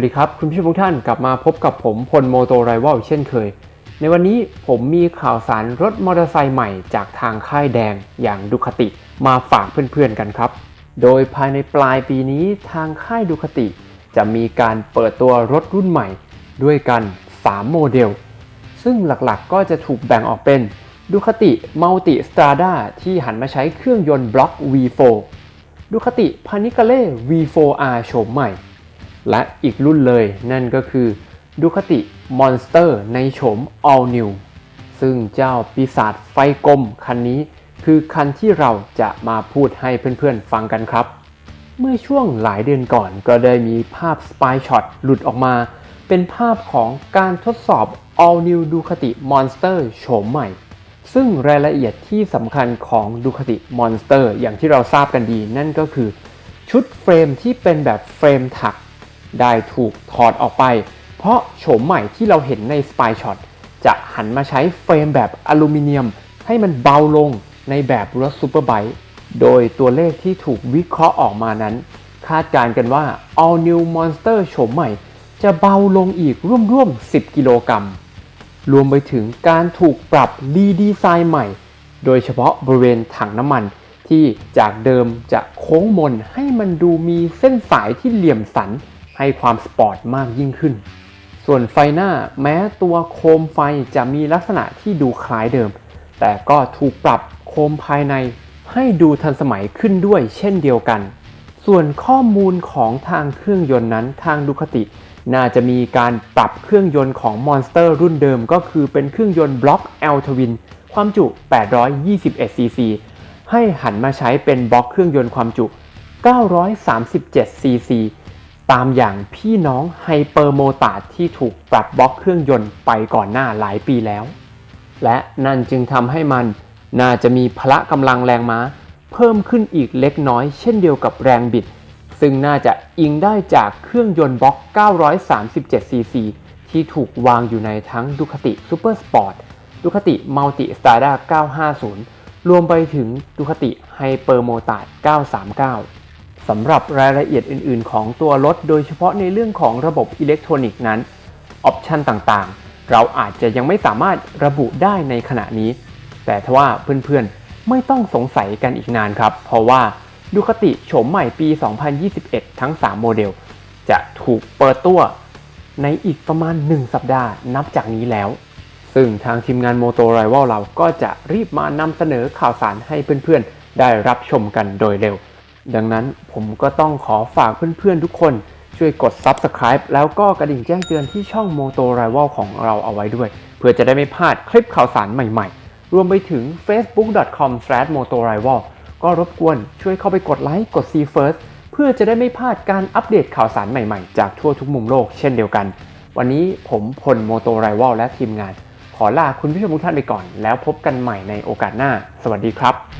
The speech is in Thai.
วัสดีครับ คุณผู้ชมทุกท่านกลับมาพบกับผมพลโมโตไรวลเช่นเคย ในวันนี้ผมมีข่าวสารรถมอเตอร์ไซค์ใหม่จากทางค่ายแดงอย่างดูคติมาฝากเพื่อนๆกันครับ โดยภายในปลายปีนี้ทางค่ายดูคติ จะมีการเปิดตัวรถรุ่นใหม่ ด้วยกัน 3 โมเดล ซึ่งหลักๆก็จะถูกแบ่งออกเป็นดูคติมัลติสตราดาที่หันมาใช้เครื่องยนต์บล็อก V4 ดูคติพานิกาเล่ V4R โฉมใหม่ และอีกรุ่นเลยนั่นก็คือดูคติ Monster ในโฉม All New ซึ่งเจ้าปีศาจไฟกลมคันนี้คือคันที่เราจะมาพูดให้เพื่อนๆฟังกันครับ เมื่อช่วงหลายเดือนก่อนก็ได้มีภาพ Spy Shot หลุดออกมา เป็นภาพของการทดสอบ All New Ducati Monster โฉมใหม่ ซึ่งรายละเอียดที่สำคัญของ Ducati Monster อย่างที่เราทราบกันดี นั่นก็คือชุดเฟรมที่เป็นแบบเฟรมถัก ได้ถูกถอดออกไป เพราะโฉมใหม่ที่เราเห็นใน Spy Shot จะหันมาใช้เฟรมแบบอลูมิเนียม ให้มันเบาลงในแบบรถซูเปอร์ไบค์โดยตัวเลขที่ถูกวิเคราะห์ออกมานั้น คาดการณ์กันว่า All New Monster โฉมใหม่ จะเบาลงอีกร่วมๆ 10 กิโลกรัม รวมไปถึงการถูกปรับรีดีไซน์ใหม่ โดยเฉพาะบริเวณถังน้ำมัน ที่จากเดิมจะโค้งมนให้มันดูมีเส้นสายที่เหลี่ยมสัน ให้ความสปอร์ตมากยิ่งขึ้น ส่วนไฟหน้าแม้ตัวโคมไฟจะมีลักษณะที่ดูคล้ายเดิม แต่ก็ถูกปรับโคมภายในให้ดูทันสมัยขึ้นด้วยเช่นเดียวกัน ส่วนข้อมูลของทางเครื่องยนต์นั้นทางดูคติ น่าจะมีการปรับเครื่องยนต์ของ Monster รุ่นเดิมก็คือเป็นเครื่องยนต์บล็อก L Twin ความจุ 821 cc ให้หันมาใช้เป็นบล็อกเครื่องยนต์ความจุ 937 cc ตามอย่างพี่น้องไฮเปอร์โมตาที่ถูกปรับบล็อกเครื่องยนต์ไปก่อนหน้าหลายปีแล้ว และนั่นจึงทำให้มันน่าจะมีพละกำลังแรงม้า เพิ่มขึ้นอีกเล็กน้อยเช่นเดียวกับแรงบิด ซึ่งน่าจะอิงได้จากเครื่องยนต์บล็อก 937 cc ที่ถูกวางอยู่ในทั้ง Ducati Super Sport Ducati Multi Strada 950 รวมไปถึง Ducati Hyper Motard 939 สำหรับรายละเอียดอื่น ๆ ของตัวรถ โดยเฉพาะในเรื่องของระบบอิเล็กทรอนิกส์นั้น ออปชันต่างๆ เราอาจจะยังไม่สามารถระบุได้ในขณะนี้ แต่ทว่าเพื่อนๆ ไม่ต้องสงสัยกันอีกนานครับ เพราะว่าดูคติโฉมใหม่ปี 2021 ทั้ง 3 โมเดล จะถูกเปิดตัวในอีกประมาณ 1 สัปดาห์นับจากนี้แล้ว ซึ่งทางทีมงาน Moto Rival เราก็จะรีบมานำเสนอข่าวสารให้เพื่อนๆ ได้รับชมกันโดยเร็ว ดังนั้นผมก็ต้องขอฝากเพื่อนๆทุกคนช่วยกด Subscribe แล้วก็กระดิ่งแจ้งเตือนที่ช่อง Moto Rival ของเราเอาไว้ด้วย เพื่อจะได้ไม่พลาดคลิปข่าวสารใหม่ๆ รวมไปถึง facebook.com/motorival ก็รบกวนช่วยเข้าไปกดไลค์กด See First เพื่อจะได้ไม่พลาดการอัปเดตข่าวสารใหม่ๆ จากทั่วทุกมุมโลกเช่นเดียวกัน วันนี้ผมพล Moto Rival และทีมงาน ขอลาคุณผู้ชมทุกท่านไปก่อน แล้วพบกันใหม่ในโอกาสหน้า สวัสดีครับ